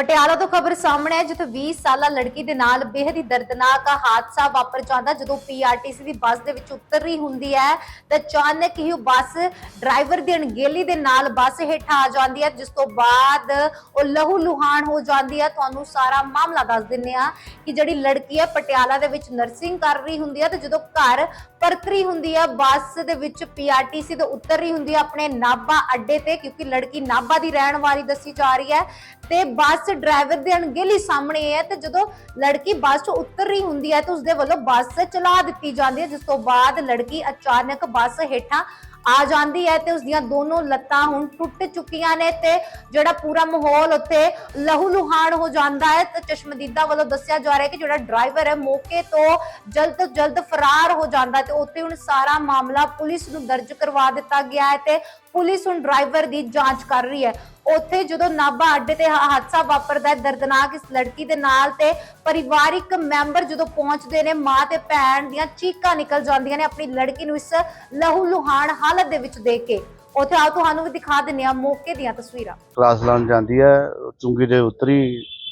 ਪਟਿਆਲਾ ਤੋਂ ਖਬਰ ਸਾਹਮਣੇ ਹੈ ਜਿੱਥੇ 20 ਸਾਲਾ ਲੜਕੀ ਦੇ ਨਾਲ ਬੇਹੱਦ ਹੀ ਦਰਦਨਾਕ ਹਾਦਸਾ ਵਾਪਰ ਜਾਂਦਾ, ਜਦੋਂ ਪੀਆਰਟੀਸੀ ਦੀ ਬੱਸ ਦੇ ਵਿੱਚ ਉਤਰ ਰਹੀ ਹੁੰਦੀ ਹੈ, ਤਾਂ ਅਚਾਨਕ ਹੀ ਉਹ ਬੱਸ ਡਰਾਈਵਰ ਦੀ ਅਣਗਹਿਲੀ ਦੇ ਨਾਲ ਬੱਸ ਹੇਠਾਂ ਆ ਜਾਂਦੀ ਹੈ, ਜਿਸ ਤੋਂ ਬਾਅਦ ਉਹ ਲਹੂ ਲੁਹਾਨ ਹੋ ਜਾਂਦੀ ਹੈ। ਤੁਹਾਨੂੰ ਸਾਰਾ ਮਾਮਲਾ ਦੱਸ ਦਿੰਨੇ ਆ ਕਿ ਜਿਹੜੀ ਲੜਕੀ ਹੈ, ਪਟਿਆਲਾ ਦੇ ਵਿੱਚ ਨਰਸਿੰਗ ਕਰ ਰਹੀ ਹੁੰਦੀ ਹੈ ਤੇ ਜਦੋਂ ਘਰ ਪਰਤ ਰਹੀ ਹੁੰਦੀ ਹੈ, ਬੱਸ ਦੇ ਵਿੱਚ ਪੀਆਰਟੀਸੀ ਤੋਂ ਉਤਰ ਰਹੀ ਹੁੰਦੀ ਹੈ ਆਪਣੇ ਨਾਭਾ ਅੱਡੇ ਤੇ, ਕਿਉਂਕਿ ਲੜਕੀ ਨਾਭਾ ਦੀ ਰਹਿਣ ਵਾਲੀ ਦੱਸੀ ਜਾ ਰਹੀ ਹੈ। ਤੇ ਬੱਸ ਡਰਾਈਵਰ ਦੇ ਅਣਗਹਿਲੀ ਸਾਹਮਣੇ ਹੈ ਤੇ ਜਦੋਂ ਲੜਕੀ ਬੱਸ ਚ ਉਤਰ ਰਹੀ ਹੁੰਦੀ ਹੈ ਤੇ ਉਸਦੇ ਵੱਲੋਂ ਬੱਸ ਚਲਾ ਦਿੱਤੀ ਜਾਂਦੀ ਹੈ, ਜਿਸ ਤੋਂ ਬਾਅਦ ਲੜਕੀ ਅਚਾਨਕ ਬੱਸ ਹੇਠਾਂ ਆ ਜਾਂਦੀ ਹੈ ਤੇ ਉਸਦੀਆਂ ਦੋਨੋਂ ਲੱਤਾਂ ਹੁਣ ਟੁੱਟ ਚੁੱਕੀਆਂ ਨੇ ਤੇ ਜਿਹੜਾ ਪੂਰਾ ਮਾਹੌਲ ਉੱਥੇ ਲਹੂ ਲੁਹਾਨ ਹੋ ਜਾਂਦਾ ਹੈ ਤੇ ਚਸ਼ਮਦੀਦਾ ਵੱਲੋਂ ਦੱਸਿਆ ਜਾ ਰਿਹਾ ਹੈ ਕਿ ਜਿਹੜਾ ਡਰਾਈਵਰ ਹੈ ਮੌਕੇ ਤੋਂ ਜਲਦ ਤੋਂ ਜਲਦ ਫਰਾਰ ਹੋ ਜਾਂਦਾ ਤੇ ਉੱਥੇ ਹੁਣ ਸਾਰਾ ਮਾਮਲਾ ਪੁਲਿਸ ਨੂੰ ਦਰਜ ਕਰਵਾ ਦਿੱਤਾ ਗਿਆ ਹੈ ਤੇ ਪੁਲਿਸ ਹੁਣ ਡਰਾਈਵਰ ਦੀ ਜਾਂਚ ਕਰ ਰਹੀ ਹੈ। ਉੱਥੇ ਜਦੋਂ ਨਾਭਾ ਅੱਡੇ ਤੇ ਹਾਦਸਾ ਵਾਪਰਦਾ ਹੈ, ਦਰਦਨਾਕ ਇਸ ਲੜਕੀ ਦੇ ਨਾਲ ਤੇ ਪਰਿਵਾਰਿਕ ਮੈਂਬਰ ਜਦੋਂ ਪਹੁੰਚਦੇ ਨੇ, ਮਾਂ ਤੇ ਭੈਣ ਦੀਆਂ ਚੀਕਾਂ ਨਿਕਲ ਜਾਂਦੀਆਂ ਨੇ, ਆਪਣੀ ਲੜਕੀ ਨੂੰ ਇਸ ਲਹੂ ਲੁਹਾਨ ਹਾਲਤ ਦੇ ਵਿੱਚ ਦੇਖ ਕੇ ਉੱਥੇ ਆ ਤੁਹਾਨੂੰ ਵੀ ਦਿਖਾ ਦਿੰਨੇ ਆ ਮੌਕੇ ਦੀਆਂ ਤਸਵੀਰਾਂ। ਕਲਾਸ ਲਾਉਣ ਜਾਂਦੀ ਹੈ ਚੁੰਗੀ ਤੇ ਉਤਰੀ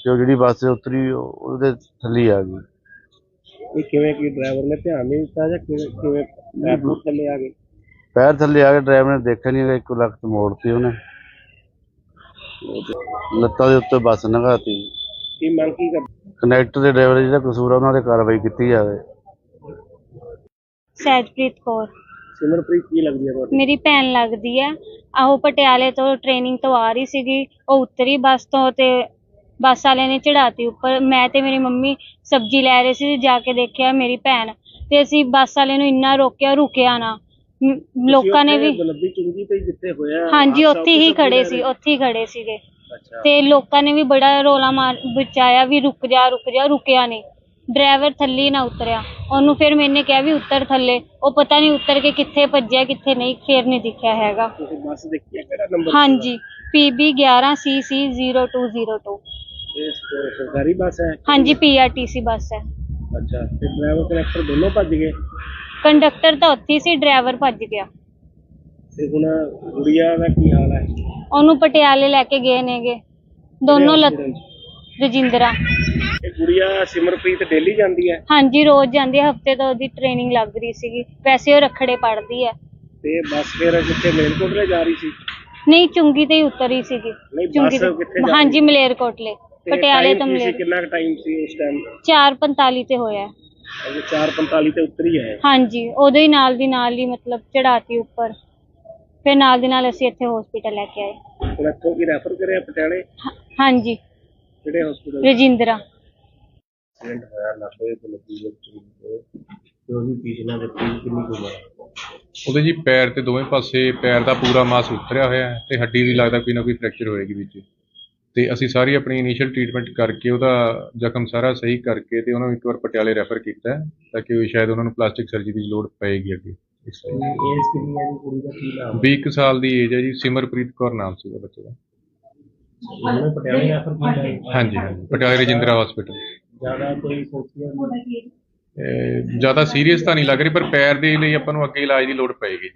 ਤੇ ਉਹ ਜਿਹੜੀ ਬੱਸ ਤੇ ਉਤਰੀ ਉਹ- ਉਹਦੇ ਥੱਲੇ ਆ ਗਈ। ਇਹ ਕਿਵੇਂ ਕੀ ਡਰਾਈਵਰ ਨੇ ਧਿਆਨ ਨਹੀਂ ਦਿੱਤਾ ਜਾਂ ਕਿਵੇਂ ਕਿਵੇਂ ਪੈਰ ਥੱਲੇ ਆ ਗਏ? ਪੈਰ ਥੱਲੇ ਆ ਕੇ ਡਰਾਈਵਰ ਨੇ ਦੇਖਿਆ ਨਹੀਂ ਇੱਕ ਲੱਖ ਤੇ ਮੋੜਤੀ ਉਹਨੇ। ਲੱਤਾਂ ਦੇ ਉੱਤੇ ਬੱਸ ਲੰਘਾਤੀ। ਕੀ ਮੰਗ ਕੀ ਕਰ ਕਨੈਕਟਰ ਦੇ ਡਰਾਈਵਰ ਜਿਹੜਾ ਕਸੂਰ ਆ ਉਹਨਾਂ ਤੇ ਕਾਰਵਾਈ ਕੀਤੀ ਜਾਵੇ। ਸਹਿਜਪ੍ਰੀਤ ਕੌਰ। ਸਿਮਰਪ੍ਰੀਤ ਕੀ ਲੱਗਦੀ ਹੈ ਤੁਹਾਡੀ? ਮੇਰੀ ਭੈਣ ਲੱਗਦੀ ਹੈ। ਆਹੋ ਪਟਿਆਲੇ ਤੋਂ ਟ੍ਰੇਨਿੰਗ ਤੋਂ ਆ ਰਹੀ ਸੀਗੀ। ਉਹ ਉਤਰੀ ਬੱਸ ਤੋਂ ਤੇ ਬੱਸ ਵਾਲਿਆਂ ਨੇ ਚੜਾਤੀ ਉੱਪਰ। ਮੈਂ ਤੇ ਮੇਰੀ ਮੰਮੀ ਸਬਜ਼ੀ ਲੈ ਰਹੇ ਸੀ ਜਾ ਕੇ ਦੇਖਿਆ ਮੇਰੀ ਭੈਣ। ਤੇ ਅਸੀਂ ਬੱਸ ਵਾਲੇ ਨੂੰ ਇੰਨਾ ਰੋਕਿਆ ਰੁਕਿਆ ਨਾ। ਮ- ਲੋਕਾਂ ਨੇ ਵੀ ਗਲੱਬੀ ਚੁੰਗੀ ਤੇ ਜਿੱਥੇ ਹੋਇਆ ਹਾਂਜੀ ਹਾਦਸਾ, ਉੱਥੇ ਹੀ ਖੜੇ ਸੀ। ਉੱਥੇ ਹੀ ਖੜੇ ਸੀਗੇ। ਅੱਛਾ। ਤੇ ਲੋਕਾਂ ਨੇ ਵੀ ਬੜਾ ਰੋਲਾ ਮਾਰ ਬਚਾਇਆ ਵੀ ਰੁਕ ਜਾ ਰੁਕ ਜਾ ਰੁਕਿਆ ਨਹੀਂ। ਡਰਾਈਵਰ ਥੱਲੇ ਹੀ ਨਾ ਉਤਰਿਆ। ਉਹਨੂੰ ਫਿਰ ਮੈਨੇ ਕਿਹਾ ਵੀ ਉੱਤਰ ਥੱਲੇ। ਉਹ ਪਤਾ ਨਹੀਂ ਉਤਰ ਕੇ ਕਿੱਥੇ ਭੱਜਿਆ ਕਿੱਥੇ ਨਹੀਂ ਫਿਰ ਨਹੀਂ ਦਿਖਿਆ ਹੈਗਾ। ਤੁਸੀਂ ਬੱਸ ਦੇਖੀ ਹੈ ਕਿਹੜਾ ਨੰਬਰ? ਹਾਂਜੀ PB 11CC 0202 ਇਹ ਸਰਕਾਰੀ ਬੱਸ ਹੈ? ਹਾਂਜੀ PRTC ਬੱਸ ਹੈ। ਅੱਛਾ ਤੇ ਡਰਾਈਵਰ ਕਨੈਕਟਰ ਦੋਨੋਂ ਭੱਜ ਗਏ? ਕੰਡਕਟਰ ਤਾਂ ਉੱਥੇ ਹੀ ਸੀ ਡਰਾਈਵਰ ਭੱਜ ਗਿਆ। ਤੇ ਹੁਣ ਗੁੜੀਆ ਦਾ ਕੀ ਹਾਲ ਹੈ? ਉਹਨੂੰ ਪਟਿਆਲੇ ਲੈ ਕੇ ਗਏ ਨੇਗੇ। ਦੋਨੋਂ ਲੱਤ ਰਜਿੰਦਰਾ। ਇਹ ਗੁੜੀਆ ਸਿਮਰਪ੍ਰੀਤ ਡੇਲੀ ਜਾਂਦੀ ਹੈ? ਹਾਂਜੀ ਰੋਜ਼ ਜਾਂਦੀ ਹੈ। ਹਫ਼ਤੇ ਤੋਂ ਉਹਦੀ ਟ੍ਰੇਨਿੰਗ ਲੱਗ ਰਹੀ ਸੀਗੀ। ਵੈਸੇ ਉਹ ਰਖੜੇ ਪੜਦੀ ਹੈ। ਤੇ ਬੱਸ ਫਿਰ ਕਿੱਥੇ ਮੇਲਕੋਟਲੇ ਜਾ ਰਹੀ ਸੀ? ਨਹੀਂ ਚੁੰਗੀ ਤੇ ਹੀ ਉਤਰੀ ਸੀਗੀ। ਨਹੀਂ, ਚੁੰਗੀ ਬੱਸ ਕਿੱਥੇ ਜਾ ਹਾਂਜੀ ਮਲੇਰਕੋਟਲੇ। ਤੇ ਪਟਿਆਲੇ time ਤੋਂ ਕੀ ਸੀ, ਮਲੇਰ ਕਿੰਨਾ ਟਾਈਮ ਸੀ ਉਸ ਟਾਈਮ 4:45 ਤੇ ਹੋਇਆ ਹੈ। ਅਜੇ 4:45 ਤੇ ਉਤਰੀ ਹੈ। ਹਾਂਜੀ ਉਦੋਂ ਹੀ ਨਾਲ ਦੀ ਨਾਲ ਹੀ ਮਤਲਬ ਚੜਾਤੀ ਉੱਪਰ। ਫਿਰ ਨਾਲ ਦੀ ਨਾਲ ਅਸੀਂ ਇੱਥੇ ਹਸਪੀਟਲ ਲੈ ਕੇ ਆਏ। ਹੁਣ ਇੱਥੋਂ ਕੀ ਰੈਫਰ ਕਰਿਆ ਪਟਿਆਲੇ? ਹਾਂ- ਹਾਂਜੀ। ਕਿਹੜੇ ਹਸਪੀਟਲ ਰਜਿੰਦਰਾ। ਐਕਸੀਡੈਂਟ ਹੋਇਆ ਨਾਪੇ ਤੇ ਲੱਗੀ ਵਿੱਚ ਤੇ ਉਹਦੀ ਪੀਛਣਾ ਦੇ ਕਿੰਨੀ ਕੁ ਉਮਰ ਹੈ? ਉਹਦੇ ਜੀ ਪੈਰ ਤੇ ਦੋਵੇਂ ਪਾਸੇ ਪੈਰ ਦਾ ਪੂਰਾ ਮਾਸ ਉਤਰਿਆ ਹੋਇਆ ਹੈ ਤੇ ਹੱਡੀ ਵੀ ਲੱਗਦਾ ਕੋਈ ਨਾ ਕੋਈ ਫ੍ਰੈਕਚਰ ਹੋਏਗੀ ਵਿੱਚ। ਤੇ ਅਸੀਂ ਸਾਰੀ ਆਪਣੀ ਇਨੀਸ਼ੀਅਲ ਟ੍ਰੀਟਮੈਂਟ ਕਰਕੇ ਉਹਦਾ ਜ਼ਖਮ ਸਾਰਾ ਸਹੀ ਕਰਕੇ ਤੇ ਉਹਨਾਂ ਨੂੰ ਇੱਕ ਵਾਰ ਪਟਿਆਲੇ ਰੈਫਰ ਕੀਤਾ ਹੈ ਤਾਂ ਕਿ ਸ਼ਾਇਦ ਉਹਨਾਂ ਨੂੰ ਪਲਾਸਟਿਕ ਸਰਜਰੀ ਦੀ ਲੋੜ ਪਏਗੀ ਅੱਗੇ। ਇਸ। ਏਜ ਕਿੰਨੀ ਹੈ ਜੀ ਕੁੜੀ ਦਾ ਕੀ ਨਾਮ 20 ਕੁ ਸਾਲ ਦੀ ਏਜ ਹੈ ਜੀ ਸਿਮਰਪ੍ਰੀਤ ਕੌਰ ਨਾਮ ਸੀਗਾ ਬੱਚੇ ਦਾ। ਪਟਿਆਲੇ ਹਾਂਜੀ ਹਾਂਜੀ ਪਟਿਆਲੇ ਰਜਿੰਦਰਾ ਹਸਪੀਟਲ ਜ਼ਿਆਦਾ ਕੋਈ ਸੋਚਿਆ ਨਹੀਂ। ਜ਼ਿਆਦਾ ਸੀਰੀਅਸ ਤਾਂ ਨਹੀਂ ਲੱਗ ਰਹੀ ਪਰ ਪੈਰ ਦੇ ਲਈ ਆਪਾਂ ਨੂੰ ਅੱਗੇ ਇਲਾਜ ਦੀ ਲੋੜ ਪਏਗੀ ਜੀ।